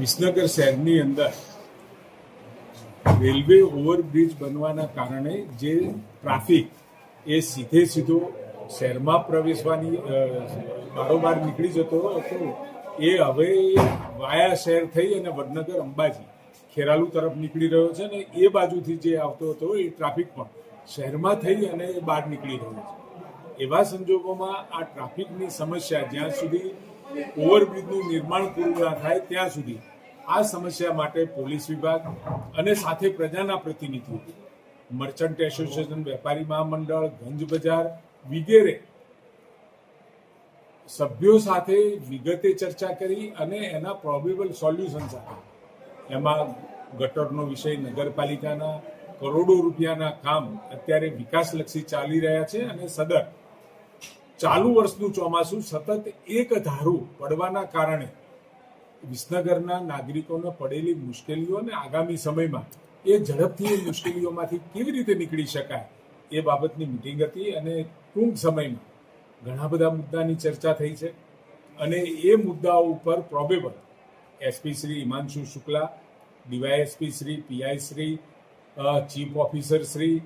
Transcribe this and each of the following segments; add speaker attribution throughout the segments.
Speaker 1: વિસનગર શહેરની અંદર railway overbridge બનવાના કારણે જે ટ્રાફિક એ સીધે સીધો શહેરમાં પ્રવેશવાની બારોબાર નીકળી જતો હતો, એ હવે વાયા શહેર થઈ અને વડનગર અંબાજી, ખેરાલુ તરફ નીકળી રહ્યો છે અને એ બાજુથી જે આવતો હતો એ ટ્રાફિક પણ શહેરમાં થઈ અને બહાર નીકળી રહ્યો છે. એવા સંજોગોમાં આ ટ્રાફિકની સમસ્યા જ્યાં સુધી ઓવરબ્રિજનું નિર્માણ પૂરું ના થાય ત્યાં સુધી આ સમસ્યા માટે પોલીસ વિભાગ અને સાથે પ્રજાના પ્રતિનિધિઓ, મર્ચન્ટ એસોસિએશન, વેપારી મહામંડળ, ગંજ બજાર વગેરે સભ્યો સાથે વિગતે ચર્ચા કરી અને એના પ્રોબેબલ સોલ્યુશન સાથે એમાં ગટરનો વિષય નગરપાલિકાના કરોડો રૂપિયાના કામ અત્યારે વિકાસલક્ષી ચાલી રહ્યા છે અને સદર ચાલુ વર્ષનું ચોમાસું સતત એક ધારું પડવાના કારણે વિસનગરના નાગરિકોને પડેલી મુશ્કેલીઓ અને આગામી સમયમાં એ ઝડપથી એ મુશ્કેલીઓમાંથી કેવી રીતે નીકળી શકાય એ બાબતની મિટિંગ હતી અને ટૂંક સમયમાં ઘણા બધા મુદ્દાની ચર્ચા થઈ છે અને એ મુદ્દાઓ ઉપર probable SP Shri Himanshu Shukla, DYSP Shri, PI Shri chief officer Shri,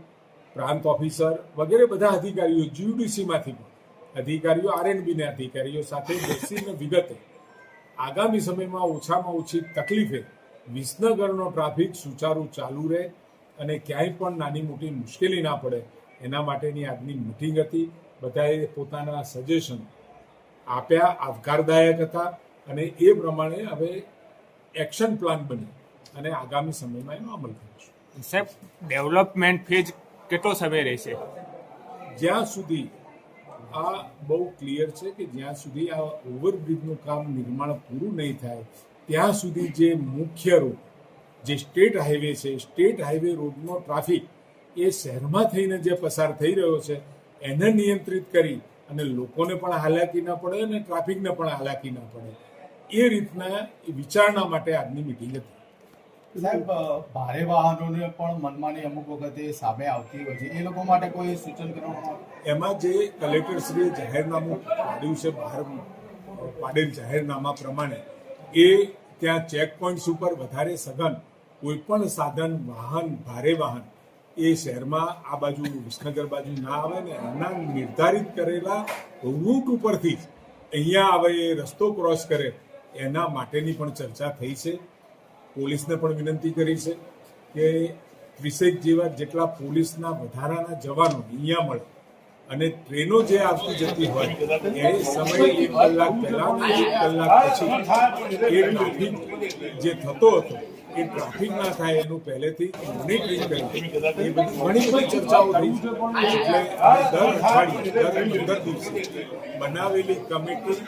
Speaker 1: પ્રાંત ઓફિસર વગેરે બધા અધિકારીઓ જીયુડીસીમાંથી પણ અધિકારીઓ આરએનબીના અધિકારીઓ સાથે બેસીને વિગતે. આગામી સમયમાં ઓછામાં ઓછી તકલીફે વિસનગરનો ટ્રાફિક સુચારુ ચાલુ રહે અને ક્યાંય પણ નાની મોટી મુશ્કેલી ના પડે એના માટેની આજની મિટિંગ હતી. બધાએ પોતાના સજેશન આપ્યા આવકારદાયક હતા અને એ પ્રમાણે હવે એક્શન પ્લાન બની અને આગામી સમયમાં એનો અમલ કરીશું
Speaker 2: સાહેબ ડેવલપમેન્ટ ફેજ કેટલો સમય રહેશે?
Speaker 1: જ્યાં સુધી આ બહુ ક્લિયર છે કે જ્યાં સુધી આ ઓવરબ્રિજનું કામ નિર્માણ પૂરું નહીં થાય, ત્યાં સુધી જે મુખ્ય રોડ જે સ્ટેટ હાઈવે છે સ્ટેટ હાઈવે રોડનો ટ્રાફિક એ શહેરમાં થઈને જે પસાર થઈ રહ્યો છે, એને નિયંત્રિત કરી અને લોકોને પણ હાલાકી ના પડે અને ટ્રાફિકને પણ હાલાકી ના પડે. એ રીતના વિચારણા માટે આજની મિટિંગ હતી.
Speaker 3: સાહેબ ભારે વાહનોને પણ મનમાની અમુક વખતે સામે આવતી હોય છે. એ લોકો માટે કોઈ સૂચન કરવામાં
Speaker 1: એમાં જે કલેક્ટરશ્રીએ જાહેરનામું પાડ્યું છે, બહાર પાડેલ જાહેરનામા પ્રમાણે, એ ત્યાં ચેક પોઈન્ટ્સ ઉપર વધારે સઘન કોઈ પણ સાધન, વાહન, ભારે વાહન, એ શહેરમાં આ બાજુ વિસનગર બાજુ ના આવે ને એના નિર્ધારિત કરેલા રૂટ ઉપરથી જ અહીંયા આવે એ રસ્તો ક્રોસ કરે, એના માટેની પણ ચર્ચા થઈ છે. પોલીસને પણ વિનંતી કરી છે કે ત્રીસેક જેવા જેટલા પોલીસના વધારાના જવાનો અહીંયા મળે અને ટ્રેનો જે આવતી જતી હોય એ સમય એક કલાક પહેલા એક કલાક પછી એ ટ્રાફિક જે થતો હતો, એ ટ્રાફિક ના થાય એનું પહેલેથી મોનિટરિંગ કરી એ ઘણી બધી ચર્ચાઓ થઈ એટલે દર અઠવાડિયે, દર પંદર દિવસે બનાવેલી કમિટી